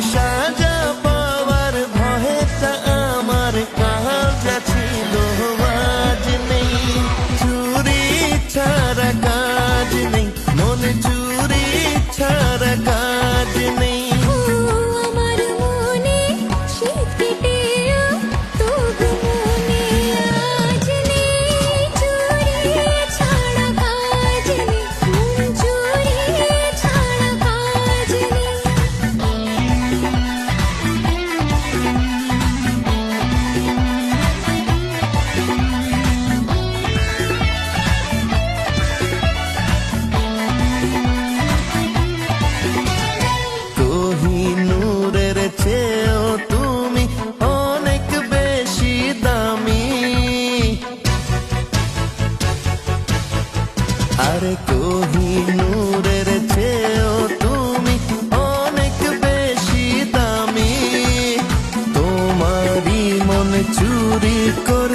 Shine. আর কোহিনুরের চেয়েও তুমি অনেক বেশি দামি। তোমারই মন চুরি করে